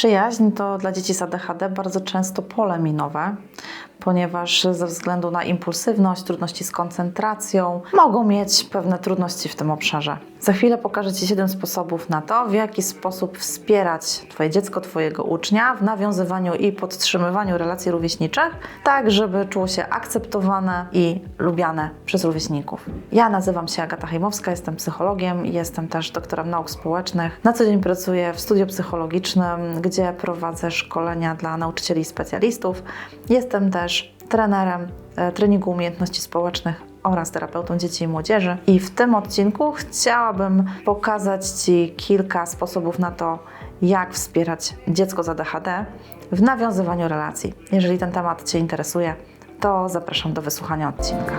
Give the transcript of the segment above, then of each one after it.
Przyjaźń to dla dzieci z ADHD bardzo często pole minowe, ponieważ ze względu na impulsywność, trudności z koncentracją, mogą mieć pewne trudności w tym obszarze. Za chwilę pokażę Ci 7 sposobów na to, w jaki sposób wspierać Twoje dziecko, Twojego ucznia w nawiązywaniu i podtrzymywaniu relacji rówieśniczych, tak żeby czuło się akceptowane i lubiane przez rówieśników. Ja nazywam się Agata Hejmowska, jestem psychologiem, jestem też doktorem nauk społecznych. Na co dzień pracuję w studiu psychologicznym, gdzie prowadzę szkolenia dla nauczycieli i specjalistów. Jestem też trenerem e, treningu umiejętności społecznych oraz terapeutą dzieci i młodzieży. I w tym odcinku chciałabym pokazać Ci kilka sposobów na to, jak wspierać dziecko z ADHD w nawiązywaniu relacji. Jeżeli ten temat Cię interesuje, to zapraszam do wysłuchania odcinka.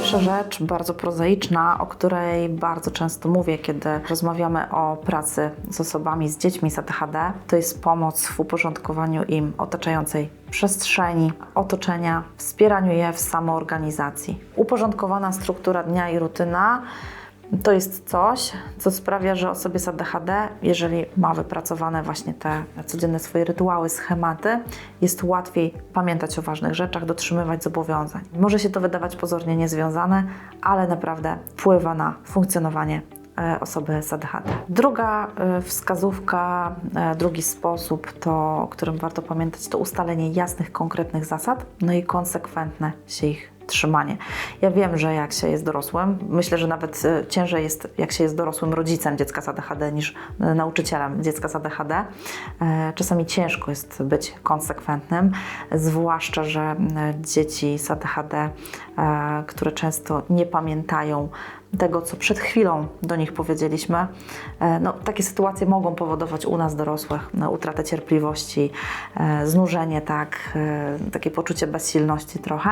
Pierwsza rzecz, bardzo prozaiczna, o której bardzo często mówię, kiedy rozmawiamy o pracy z osobami, z dziećmi z ADHD, to jest pomoc w uporządkowaniu im otaczającej przestrzeni, otoczenia, wspieraniu je w samoorganizacji. Uporządkowana struktura dnia i rutyna to jest coś, co sprawia, że osobie z ADHD, jeżeli ma wypracowane właśnie te codzienne swoje rytuały, schematy, jest łatwiej pamiętać o ważnych rzeczach, dotrzymywać zobowiązań. Może się to wydawać pozornie niezwiązane, ale naprawdę wpływa na funkcjonowanie e, osoby z ADHD. Druga e, wskazówka, e, drugi sposób, to, o którym warto pamiętać, to ustalenie jasnych, konkretnych zasad, no i konsekwentne się ich trzymanie. Ja wiem, że jak się jest dorosłym, myślę, że nawet e, ciężej jest, jak się jest dorosłym rodzicem dziecka z ADHD niż e, nauczycielem dziecka z ADHD. E, Czasami ciężko jest być konsekwentnym, zwłaszcza, że dzieci z ADHD, które często nie pamiętają tego, co przed chwilą do nich powiedzieliśmy. E, No, takie sytuacje mogą powodować u nas dorosłych no, utratę cierpliwości, e, znużenie, tak, e, takie poczucie bezsilności trochę.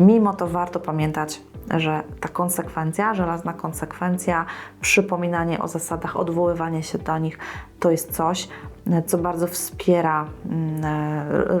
Mimo to warto pamiętać, że ta konsekwencja, żelazna konsekwencja, przypominanie o zasadach, odwoływanie się do nich, to jest coś, e, co bardzo wspiera mm,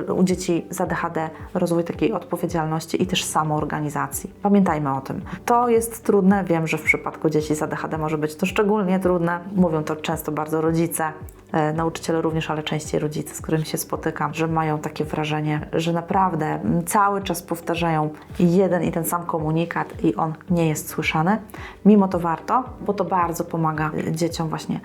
e, u dzieci z ADHD rozwój takiej odpowiedzialności i też samoorganizacji. Pamiętajmy o tym. To jest trudne, wiem, że w przypadku dzieci z ADHD może być to szczególnie trudne. Mówią to często bardzo rodzice, e, nauczyciele również, ale częściej rodzice, z którymi się spotykam, że mają takie wrażenie, że naprawdę mm, cały czas powtarzają jeden i ten sam komunikat i on nie jest słyszany. Mimo to warto, bo to bardzo pomaga dzieciom właśnie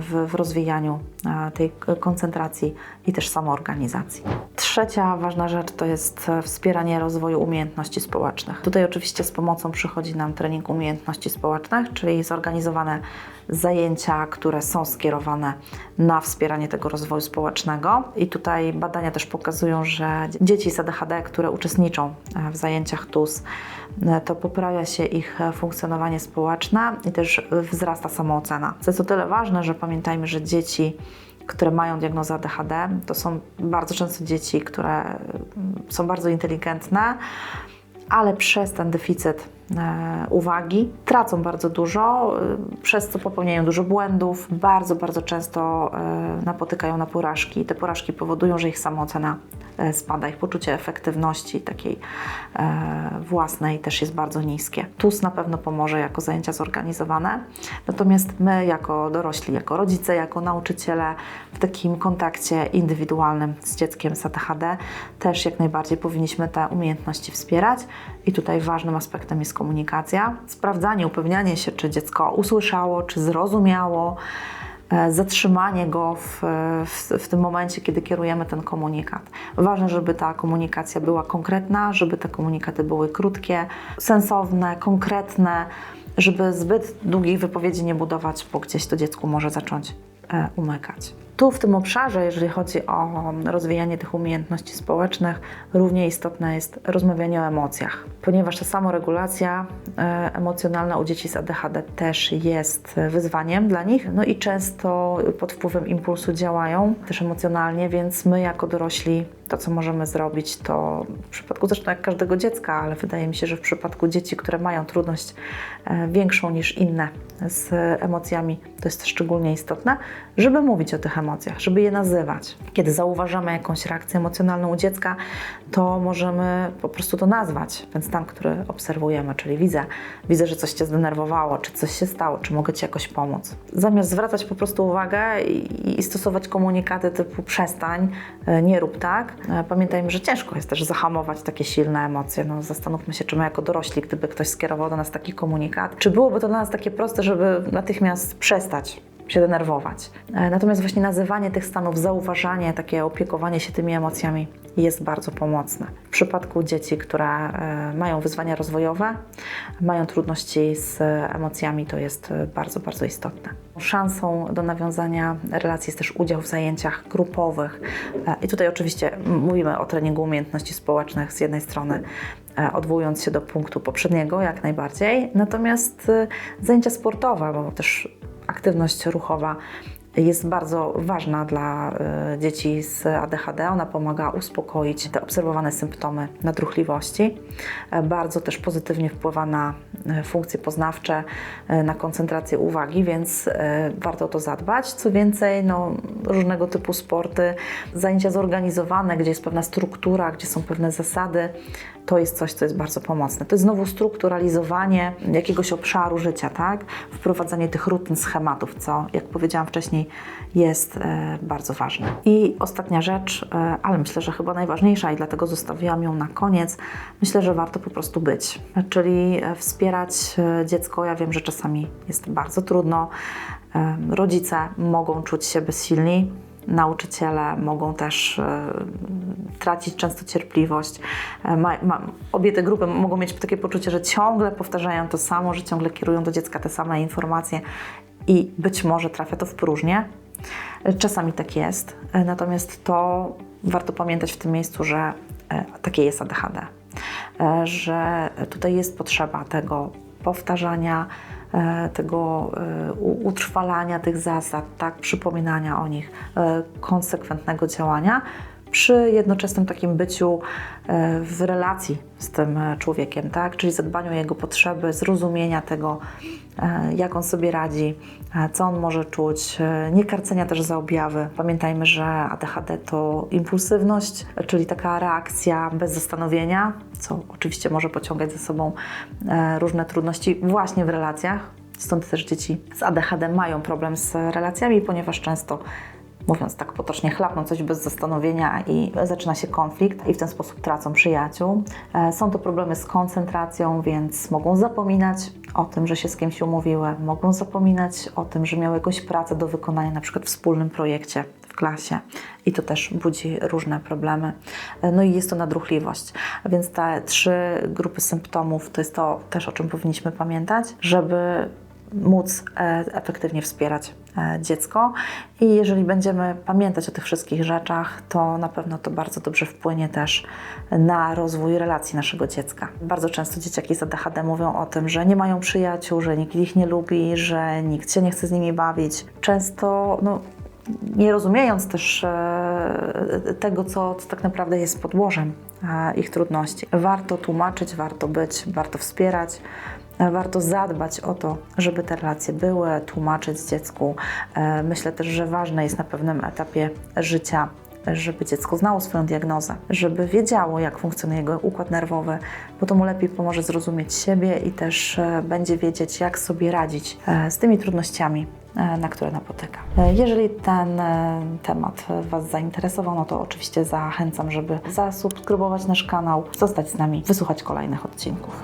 w, w rozwijaniu e, tej koncentracji i też samoorganizacji. Trzecia ważna rzecz to jest e, wspieranie rozwoju umiejętności społecznych. Tutaj oczywiście z pomocą przychodzi nam trening umiejętności społecznych, czyli zorganizowane zajęcia, które są skierowane na wspieranie tego rozwoju społecznego. I tutaj badania też pokazują, że dzieci z ADHD, które uczestniczą e, w zajęciach TUS, to poprawia się ich funkcjonowanie społeczne i też wzrasta samoocena. Co jest o tyle ważne, że pamiętajmy, że dzieci które mają diagnozę ADHD, to są bardzo często dzieci, które mm, są bardzo inteligentne, ale przez ten deficyt uwagi. Tracą bardzo dużo, e, przez co popełniają dużo błędów, bardzo, bardzo często e, napotykają na porażki. Te porażki powodują, że ich samoocena e, spada, ich poczucie efektywności takiej e, własnej też jest bardzo niskie. TUS na pewno pomoże jako zajęcia zorganizowane, natomiast my jako dorośli, jako rodzice, jako nauczyciele w takim kontakcie indywidualnym z dzieckiem z ADHD też jak najbardziej powinniśmy te umiejętności wspierać i tutaj ważnym aspektem jest komunikacja, sprawdzanie, upewnianie się, czy dziecko usłyszało, czy zrozumiało, e, zatrzymanie go w, w, w tym momencie, kiedy kierujemy ten komunikat. Ważne, żeby ta komunikacja była konkretna, żeby te komunikaty były krótkie, sensowne, konkretne, żeby zbyt długich wypowiedzi nie budować, bo gdzieś to dziecku może zacząć e, umykać. Tu w tym obszarze, jeżeli chodzi o rozwijanie tych umiejętności społecznych, równie istotne jest rozmawianie o emocjach, ponieważ ta samoregulacja e, emocjonalna u dzieci z ADHD też jest wyzwaniem dla nich, no i często pod wpływem impulsu działają też emocjonalnie, więc my jako dorośli to, co możemy zrobić, to w przypadku zresztą jak każdego dziecka, ale wydaje mi się, że w przypadku dzieci, które mają trudność e, większą niż inne z emocjami, to jest szczególnie istotne, żeby mówić o tych emocjach emocjach, żeby je nazywać. Kiedy zauważamy jakąś reakcję emocjonalną u dziecka, to możemy po prostu to nazwać, ten stan, który obserwujemy, czyli widzę, widzę, że coś Cię zdenerwowało, czy coś się stało, czy mogę Ci jakoś pomóc. Zamiast zwracać po prostu uwagę i, i stosować komunikaty typu przestań, e, nie rób tak, e, pamiętajmy, że ciężko jest też zahamować takie silne emocje. No, zastanówmy się, czy my jako dorośli, gdyby ktoś skierował do nas taki komunikat, czy byłoby to dla nas takie proste, żeby natychmiast przestać się denerwować. E, Natomiast właśnie nazywanie tych stanów, zauważanie, takie opiekowanie się tymi emocjami jest bardzo pomocne. W przypadku dzieci, które e, mają wyzwania rozwojowe, mają trudności z emocjami, to jest e, bardzo, bardzo istotne. Szansą do nawiązania relacji jest też udział w zajęciach grupowych. I tutaj oczywiście mówimy o treningu umiejętności społecznych z jednej strony, odwołując się do punktu poprzedniego jak najbardziej, natomiast zajęcia sportowe, bo też aktywność ruchowa jest bardzo ważna dla e, dzieci z ADHD. Ona pomaga uspokoić te obserwowane symptomy nadruchliwości. E, Bardzo też pozytywnie wpływa na e, funkcje poznawcze, na koncentrację uwagi, więc warto o to zadbać. Co więcej, no, różnego typu sporty, zajęcia zorganizowane, gdzie jest pewna struktura, gdzie są pewne zasady, to jest coś, co jest bardzo pomocne. To jest znowu strukturalizowanie jakiegoś obszaru życia, tak? Wprowadzanie tych rutyn, schematów, co, jak powiedziałam wcześniej, jest e, bardzo ważne. I ostatnia rzecz, e, ale myślę, że chyba najważniejsza i dlatego zostawiłam ją na koniec. Myślę, że warto po prostu być, czyli e, wspierać dziecko. Ja wiem, że czasami jest bardzo trudno. Rodzice mogą czuć się bezsilni, Nauczyciele mogą też e, tracić często cierpliwość. E, ma, ma, obie te grupy mogą mieć takie poczucie, że ciągle powtarzają to samo, że ciągle kierują do dziecka te same informacje i być może trafia to w próżnię. E, Czasami tak jest, natomiast to warto pamiętać w tym miejscu, że takie jest ADHD, że tutaj jest potrzeba tego powtarzania, tego e, utrwalania tych zasad, tak, przypominania o nich, e, konsekwentnego działania przy jednoczesnym takim byciu e, w relacji z tym e, człowiekiem, tak? czyli zadbaniu o jego potrzeby, zrozumienia tego, e, jak on sobie radzi, co on może czuć, nie karcenia też za objawy. Pamiętajmy, że ADHD to impulsywność, czyli taka reakcja bez zastanowienia, co oczywiście może pociągać ze sobą różne trudności właśnie w relacjach. Stąd też dzieci z ADHD mają problem z relacjami, ponieważ często mówiąc tak potocznie, chlapną coś bez zastanowienia i zaczyna się konflikt i w ten sposób tracą przyjaciół. E, Są to problemy z koncentracją, więc mogą zapominać o tym, że się z kimś umówiły, mogą zapominać o tym, że miały jakąś pracę do wykonania, na przykład w wspólnym projekcie w klasie i to też budzi różne problemy. E, No i jest to nadruchliwość. Więc te trzy grupy symptomów to jest to też, o czym powinniśmy pamiętać, żeby móc e, efektywnie wspierać e, dziecko. I jeżeli będziemy pamiętać o tych wszystkich rzeczach, to na pewno to bardzo dobrze wpłynie też na rozwój relacji naszego dziecka. Bardzo często dzieciaki z ADHD mówią o tym, że nie mają przyjaciół, że nikt ich nie lubi, że nikt się nie chce z nimi bawić. Często no, nie rozumiejąc też e, tego, co, co tak naprawdę jest podłożem ich trudności. Warto tłumaczyć, warto być, warto wspierać. E, Warto zadbać o to, żeby te relacje były, tłumaczyć dziecku. E, Myślę też, że ważne jest na pewnym etapie życia, żeby dziecko znało swoją diagnozę, żeby wiedziało, jak funkcjonuje jego układ nerwowy, bo to mu lepiej pomoże zrozumieć siebie i też e, będzie wiedzieć, jak sobie radzić z tymi trudnościami, na które napotyka. Jeżeli ten temat Was zainteresował, no to oczywiście zachęcam, żeby zasubskrybować nasz kanał, zostać z nami, wysłuchać kolejnych odcinków.